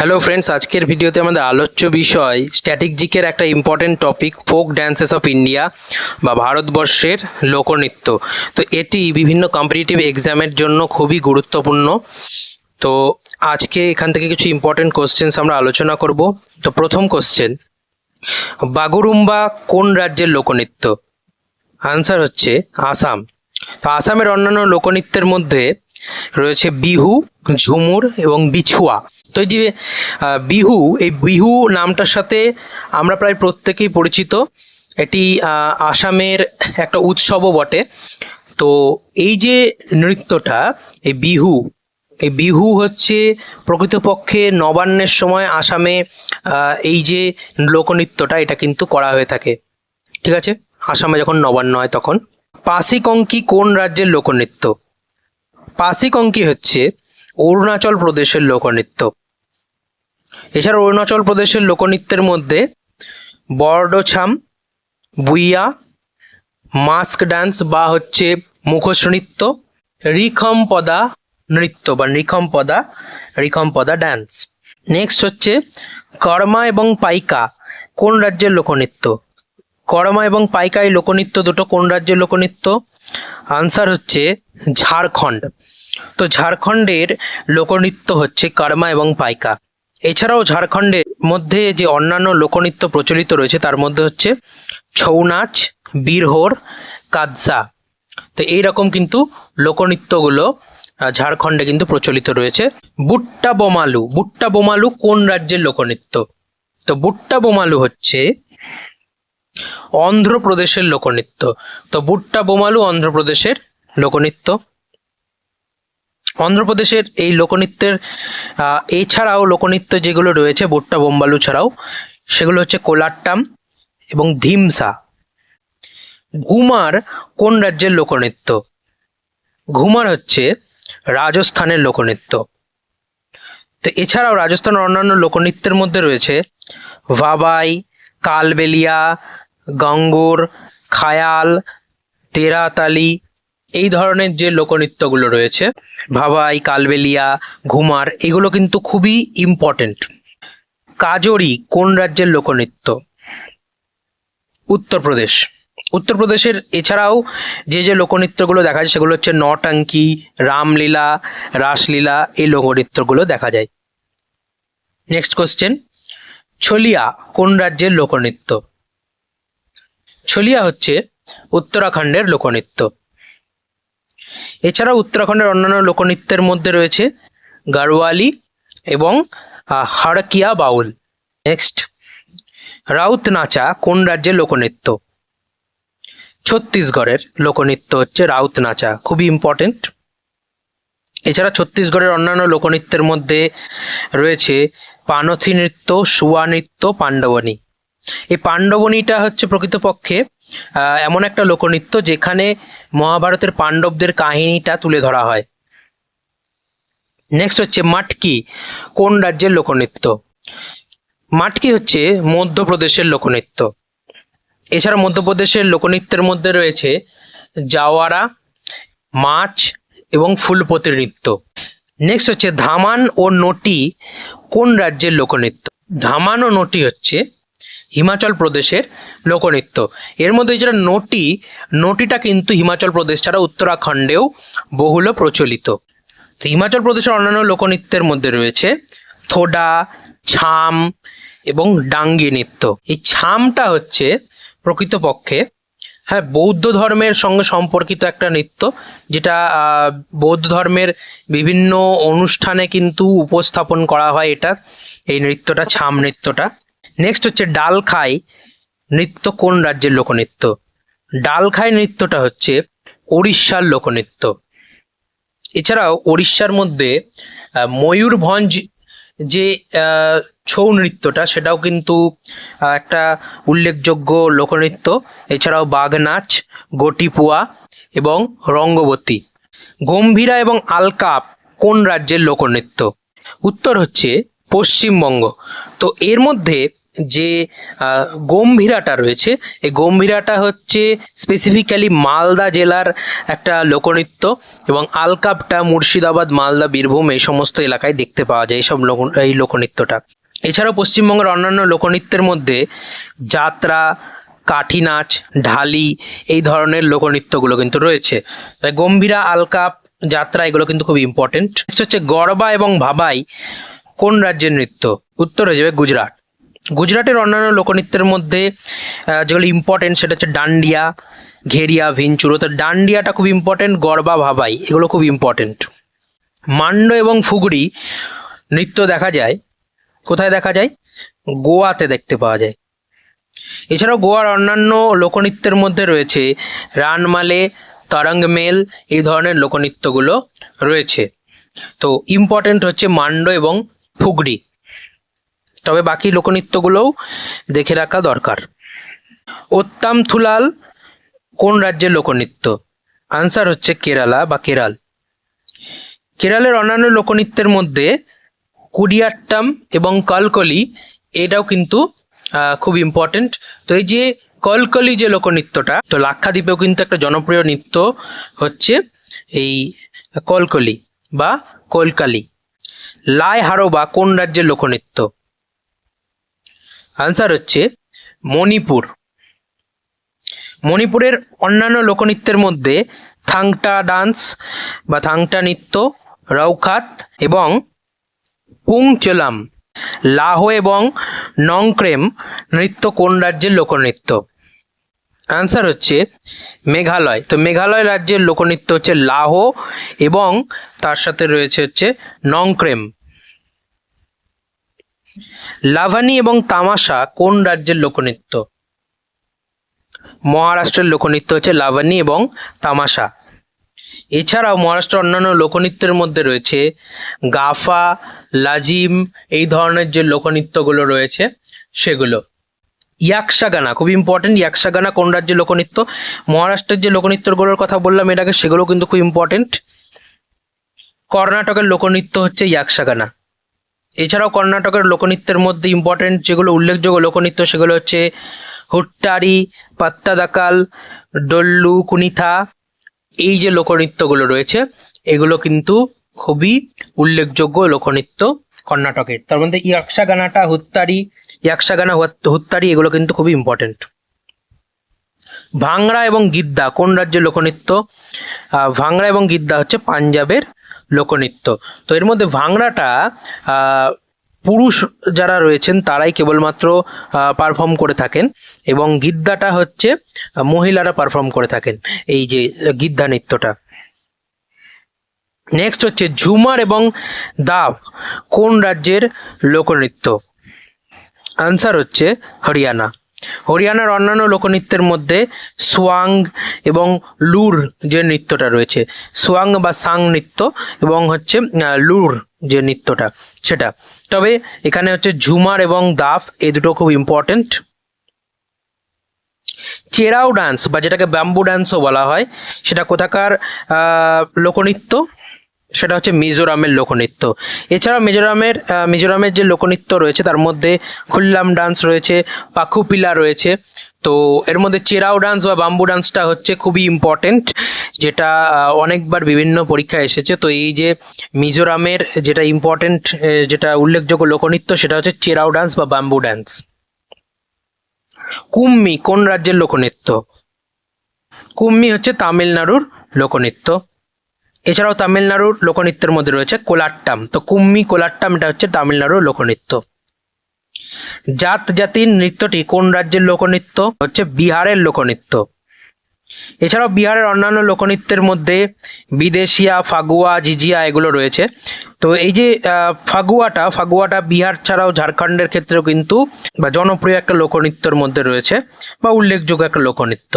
Hello friends আজকের ভিডিওতে আমাদের আলোচ্য বিষয় স্ট্যাটিক জিকের একটা important topic folk dances of India বা ভারতবর্ষের লোকনৃত্য। তো এটি বিভিন্ন কম্পিটিটিভ এক্সামের জন্য খুবই গুরুত্বপূর্ণ। তো আজকে এখান থেকে কিছু ইম্পর্টেন্ট কোশ্চেন্স আমরা আলোচনা করব। তো প্রথম কোশ্চেন বাগুরুম্বা কোন রাজ্যের লোকনৃত্য? আনসার হচ্ছে আসাম। তো আসামের অন্যান্য লোকনৃত্যের মধ্যে রয়েছে বিহু, ঝুমুর এবং বিছুয়া। তো এই যে বিহু, এই বিহু নামটার সাথে আমরা প্রায় প্রত্যেকেই পরিচিত। এটি আসামের একটা উৎসবও বটে। তো এই যে নৃত্যটা, এই বিহু এই বিহু হচ্ছে প্রকৃতপক্ষে নবান্নের সময় আসামে এই যে লোকনৃত্যটা, এটা কিন্তু করা হয়ে থাকে। ঠিক আছে? আসামে যখন নবান্ন হয় তখন। পাসিকঙ্কি কোন রাজ্যের লোকনৃত্য? পাসিকঙ্কি হচ্ছে অরুণাচল প্রদেশের লোকনৃত্য। এছাড়া অরুণাচল প্রদেশের লোকনৃত্যের মধ্যে বর্ডছাম, বুইয়া, মাস্ক ডান্স বা হচ্ছে মুখোশ নৃত্য, রিখমপদা নৃত্য বা রিখমপদা রিখমপদা ডান্স। নেক্সট হচ্ছে কর্মা এবং পাইকা, কোন রাজ্যের লোকনৃত্য? কর্মা এবং পাইকা এই লোকনৃত্য দুটো কোন রাজ্যের লোকনৃত্য? আনসার হচ্ছে ঝাড়খণ্ড। তো ঝাড়খণ্ডের লোকনৃত্য হচ্ছে কর্মা এবং পাইকা। এছাড়াও ঝাড়খণ্ডের মধ্যে যে অন্যান্য লোকনৃত্য প্রচলিত রয়েছে, তার মধ্যে হচ্ছে ছৌ নাচ বীরহোর কাদসা তো এইরকম কিন্তু লোকনৃত্যগুলো ঝাড়খণ্ডে কিন্তু প্রচলিত রয়েছে। বুট্টা বোমালু বুট্টা বোমালু কোন রাজ্যের লোকনৃত্য? তো বুট্টা বোমালু হচ্ছে অন্ধ্রপ্রদেশের লোকনৃত্য। তো বুট্টা বোমালু অন্ধ্রপ্রদেশের লোকনৃত্য। অন্ধ্রপ্রদেশের এই লোকনৃত্যের এছাড়াও লোকনৃত্য যেগুলো রয়েছে, বুট্টা বোম্বালু ছাড়াও, সেগুলো হচ্ছে কোলাট্টাম এবং ধিমসা ঘুমার কোন রাজ্যের লোকনৃত্য? ঘুমার হচ্ছে রাজস্থানের লোকনৃত্য। তো এছাড়াও রাজস্থানের অন্যান্য লোকনৃত্যের মধ্যে রয়েছে ভাবাই, কালবেলিয়া, গঙ্গোর, খায়াল, তেরাতালি এই ধরনের যে লোকনৃত্যগুলো রয়েছে, ভাবাই, কালবেলিয়া, ঘুমার, এগুলো কিন্তু খুবই ইম্পর্টেন্ট কাজরি কোন রাজ্যের লোকনৃত্য? উত্তরপ্রদেশ। উত্তরপ্রদেশের এছাড়াও যে যে লোকনৃত্যগুলো দেখা যায়, সেগুলো হচ্ছে নটাঙ্কি, রামলীলা, রাসলীলা, এই লোকনৃত্যগুলো দেখা যায়। নেক্সট কোশ্চেন ছলিয়া কোন রাজ্যের লোকনৃত্য? ছলিয়া হচ্ছে উত্তরাখণ্ডের লোকনৃত্য। এছাড়াও উত্তরাখণ্ডের অন্যান্য লোকনৃত্যের মধ্যে রয়েছে গাড়োয়ালি এবং আহ, হাড়কিয়া বাউল। নেক্সট রাউত নাচা কোন রাজ্যের লোকনৃত্য? ছত্তিশগড়ের লোকনৃত্য হচ্ছে রাউত নাচা খুবই ইম্পর্টেন্ট এছাড়া ছত্তিশগড়ের অন্যান্য লোকনৃত্যের মধ্যে রয়েছে পানথি নৃত্য সুয়া নৃত্য পাণ্ডবনী। এই পাণ্ডবনীটা হচ্ছে প্রকৃতপক্ষে এমন একটা লোকনৃত্য যেখানে মহাভারতের পাণ্ডবদের কাহিনীটা তুলে ধরা হয়। নেক্সট হচ্ছে মাটকি, কোন রাজ্যের লোকনৃত্য? মাটকি হচ্ছে মধ্যপ্রদেশের লোকনৃত্য। এছাড়া মধ্যপ্রদেশের লোকনৃত্যের মধ্যে রয়েছে জাওয়ারা, মাছ এবং ফুলপতি নৃত্য। নেক্সট হচ্ছে ধামান ও নটি, কোন রাজ্যের লোকনৃত্য? ধামান ও নটি হচ্ছে হিমাচল প্রদেশের লোকনৃত্য। এর মধ্যে যেটা নটি, নটিটা কিন্তু হিমাচল প্রদেশ ছাড়া উত্তরাখণ্ডেও বহুল প্রচলিত। তো হিমাচল প্রদেশের অন্যান্য লোকনৃত্যের মধ্যে রয়েছে থোডা, ছাম এবং ডাঙ্গি নৃত্য। এই ছামটা হচ্ছে প্রকৃতপক্ষে হ্যাঁ বৌদ্ধ ধর্মের সঙ্গে সম্পর্কিত একটা নৃত্য যেটা বৌদ্ধ ধর্মের বিভিন্ন অনুষ্ঠানে কিন্তু উপস্থাপন করা হয় এটা, এই নৃত্যটা, ছাম নৃত্যটা। নেক্সট হচ্ছে ডালখাই নৃত্য কোন রাজ্যের লোকনৃত্য? ডালখাই নৃত্যটা হচ্ছে উড়িষ্যার লোকনৃত্য। এছাড়াও উড়িষ্যার মধ্যে ময়ূরভঞ্জ যে ছৌ নৃত্যটা, সেটাও কিন্তু একটা উল্লেখযোগ্য লোকনৃত্য। এছাড়াও বাঘ নাচ গটিপুয়া এবং রঙ্গবতী। গম্ভীরা এবং আলকাপ কোন রাজ্যের লোকনৃত্য? উত্তর হচ্ছে পশ্চিমবঙ্গ। তো এর মধ্যে যে গম্ভীরাটা রয়েছে, এই গম্ভীরাটা হচ্ছে স্পেসিফিক্যালি মালদা জেলার একটা লোকনৃত্য এবং আলকাপটা, মুর্শিদাবাদ, মালদা, বীরভূম এই সমস্ত এলাকায় দেখতে পাওয়া যায় এইসব লোক, এই লোকনৃত্যটা। এছাড়াও পশ্চিমবঙ্গের অন্যান্য লোকনৃত্যের মধ্যে যাত্রা কাঠি নাচ ঢালি এই ধরনের লোকনৃত্যগুলো কিন্তু রয়েছে। গম্ভীরা, আলকাপ, যাত্রা এগুলো কিন্তু খুব ইম্পর্টেন্ট হচ্ছে গরবা এবং ভাবাই কোন রাজ্যের নৃত্য? উত্তর হয়ে যাবে গুজরাট। গুজরাটের অন্যান্য লোকনৃত্যের মধ্যে যেগুলো ইম্পর্টেন্ট সেটা হচ্ছে ডান্ডিয়া, ঘেরিয়া, ভিনচুরো। তো ডান্ডিয়াটা খুব ইম্পর্টেন্ট গরবা, ভাবাই, এগুলো খুব ইম্পর্টেন্ট মান্ড এবং ফুগড়ি নৃত্য দেখা যায়, কোথায় দেখা যায়? গোয়াতে দেখতে পাওয়া যায়। এছাড়াও গোয়ার অন্যান্য লোকনৃত্যের মধ্যে রয়েছে রানমালে তরঙ্গ মেল এই ধরনের লোকনৃত্যগুলো রয়েছে। তো ইম্পর্টেন্ট হচ্ছে মান্ড এবং ফুগড়ি তবে বাকি লোকনৃত্যগুলোও দেখে রাখা দরকার। ওত্তাম থুলাল, কোন রাজ্যের লোকনৃত্য? আনসার হচ্ছে কেরালা বা কেরাল। কেরালের অন্যান্য লোকনৃত্যের মধ্যে কুডিয়াট্টাম এবং কলকলি এটাও কিন্তু খুব ইম্পর্টেন্ট তো এই যে কলকলি যে লোকনৃত্যটা, তো লাক্ষাদ্বীপেও কিন্তু একটা জনপ্রিয় নৃত্য হচ্ছে এই কলকলি বা কলকালি। লাই হারোবা কোন রাজ্যের লোকনৃত্য? আনসার হচ্ছে মণিপুর। মণিপুরের অন্যান্য লোকনৃত্যের মধ্যে থাংটা ডান্স বা থাংটা নৃত্য রৌখাত এবং পুংচলাম, লাহো এবং নংক্রেম নৃত্য কোন রাজ্যের লোকনৃত্য? অ্যান্সার হচ্ছে মেঘালয়। তো মেঘালয় রাজ্যের লোকনৃত্য হচ্ছে লাহো এবং তার সাথে রয়েছে হচ্ছে নংক্রেম। লাভানি এবং তামাশা কোন রাজ্যের লোকনৃত্য? মহারাষ্ট্রের লোকনৃত্য হচ্ছে লাভানি এবং তামাশা। এছাড়াও মহারাষ্ট্রের অন্যান্য লোকনৃত্যের মধ্যে রয়েছে গাফা, লাজিম, এই ধরনের যে লোকনৃত্যগুলো রয়েছে সেগুলো। ইয়াকশাগানা খুব ইম্পর্টেন্ট ইয়াকশাগানা কোন রাজ্যের লোকনৃত্য? মহারাষ্ট্রের যে লোকনৃত্যগুলোর কথা বললাম এটাকে সেগুলো কিন্তু খুব ইম্পর্টেন্ট কর্ণাটকের লোকনৃত্য হচ্ছে ইয়াকশাগানা এছাড়াও কর্ণাটকের লোকনৃত্যের মধ্যে ইম্পর্টেন্ট যেগুলো উল্লেখযোগ্য লোকনৃত্য সেগুলো হচ্ছে হুট্টারি, পাত্তাদাকাল, ডল্লু, কুনিথা, এই যে লোকনৃত্যগুলো রয়েছে, এগুলো কিন্তু খুবই উল্লেখযোগ্য লোকনৃত্য কর্ণাটকের। তার মধ্যে ইয়াকশাগানাটা হুত্তারি ইয়াকশাগানা হুত- হুত্তারি এগুলো কিন্তু খুবই ইম্পর্টেন্ট ভাংড়া এবং গিদ্দা, কোন রাজ্যের লোকনৃত্য? ভাংড়া এবং গিদ্দা হচ্ছে পাঞ্জাবের লোকনৃত্য। তো এর মধ্যে ভাংড়াটা পুরুষ যারা রয়েছেন তারাই কেবলমাত্র পারফর্ম করে থাকেন এবং গিদ্দাটা হচ্ছে মহিলারা পারফর্ম করে থাকেন এই যে গিদ্ধা নৃত্যটা। নেক্সট হচ্ছে ঝুমার এবং দাব কোন রাজ্যের লোকনৃত্য? আনসার হচ্ছে হরিয়ানা। হরিয়ানার অন্যান্য লোকনৃত্যের মধ্যে সোয়াং এবং লুর যে নৃত্যটা রয়েছে, সোয়াং বা সাং নৃত্য এবং হচ্ছে লুর যে নৃত্যটা, সেটা। তবে এখানে হচ্ছে ঝুমার এবং দাফ এই দুটো খুব ইম্পর্টেন্ট চেরাও ডান্স বা যেটাকে ব্যাম্বু ডান্সও বলা হয়, সেটা কোথাকার লোকনৃত্য? সেটা হচ্ছে মিজোরামের লোকনৃত্য। এছাড়াও মিজোরামের মিজোরামের যে লোকনৃত্য রয়েছে, তার মধ্যে খুল্লাম ডান্স রয়েছে, পাখুপিলা রয়েছে। তো এর মধ্যে চেরাও ডান্স বা বাম্বু ডান্সটা হচ্ছে খুবই ইম্পর্টেন্ট যেটা অনেকবার বিভিন্ন পরীক্ষায় এসেছে। তো এই যে মিজোরামের যেটা ইম্পর্টেন্ট যেটা উল্লেখযোগ্য লোকনৃত্য, সেটা হচ্ছে চেরাও ডান্স বা বাম্বু ডান্স। কুম্মি কোন রাজ্যের লোকনৃত্য? কুম্মি হচ্ছে তামিলনাড়ুর লোকনৃত্য। এছাড়াও তামিলনাড়ুর লোকনৃত্যের মধ্যে রয়েছে কোলাট্টাম। তো কুম্মি কোলাট্টাম, এটা হচ্ছে তামিলনাড়ুর লোকনৃত্য। জাত জাতির নৃত্যটি কোন রাজ্যের লোকনৃত্য? হচ্ছে বিহারের লোকনৃত্য। এছাড়াও বিহারের অন্যান্য লোকনৃত্যের মধ্যে বিদেশিয়া, ফাগুয়া, জিজিয়া এগুলো রয়েছে। তো এই যে ফাগুয়াটা ফাগুয়াটা বিহার ছাড়াও ঝাড়খণ্ডের ক্ষেত্রেও কিন্তু, বা জনপ্রিয় একটা লোকনৃত্যের মধ্যে রয়েছে, বা উল্লেখযোগ্য একটা লোকনৃত্য।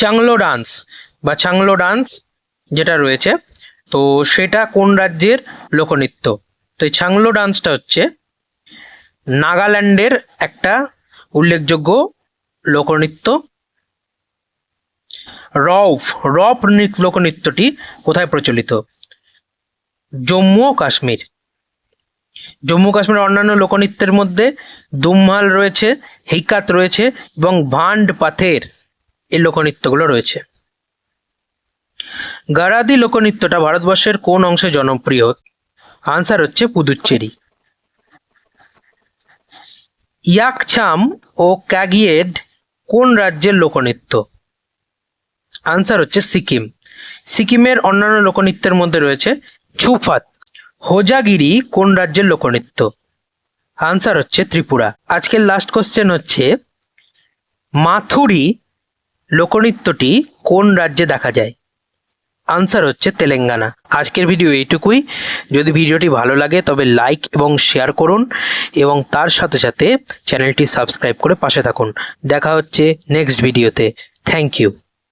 চাংলো ডান্স, বা চাংলো ডান্স যেটা রয়েছে, তো সেটা কোন রাজ্যের লোকনৃত্য? তো এই ছাংলো ডান্সটা হচ্ছে নাগাল্যান্ডের একটা উল্লেখযোগ্য লোকনৃত্য। রফ রফ নৃত্য লোকনৃত্যটি কোথায় প্রচলিত? জম্মু ও কাশ্মীর। জম্মু কাশ্মীরের অন্যান্য লোকনৃত্যের মধ্যে দুমহাল রয়েছে, হেইকাত রয়েছে এবং ভান্ড পাথের এই লোকনৃত্যগুলো রয়েছে। গারাদি লোকনৃত্যটা ভারতবর্ষের কোন অংশে জনপ্রিয়? আনসার হচ্ছে পুদুচ্চেরি। ইয়াকছাম ও ক্যাগিয়েড কোন রাজ্যের লোকনৃত্য? আনসার হচ্ছে সিকিম। সিকিমের অন্যান্য লোকনৃত্যের মধ্যে রয়েছে ছুফাত। হোজাগিরি কোন রাজ্যের লোকনৃত্য? আনসার হচ্ছে ত্রিপুরা। আজকের লাস্ট কোশ্চেন হচ্ছে, মাথুরি লোকনৃত্যটি কোন রাজ্যে দেখা যায়? আনসার হচ্ছে তেলেঙ্গানা। আজকের ভিডিও এইটুকুই। যদি ভিডিওটি ভালো লাগে, তবে লাইক এবং শেয়ার করুন এবং তার সাথে সাথে চ্যানেলটি সাবস্ক্রাইব করে পাশে থাকুন। দেখা হচ্ছে নেক্সট ভিডিওতে থ্যাংক ইউ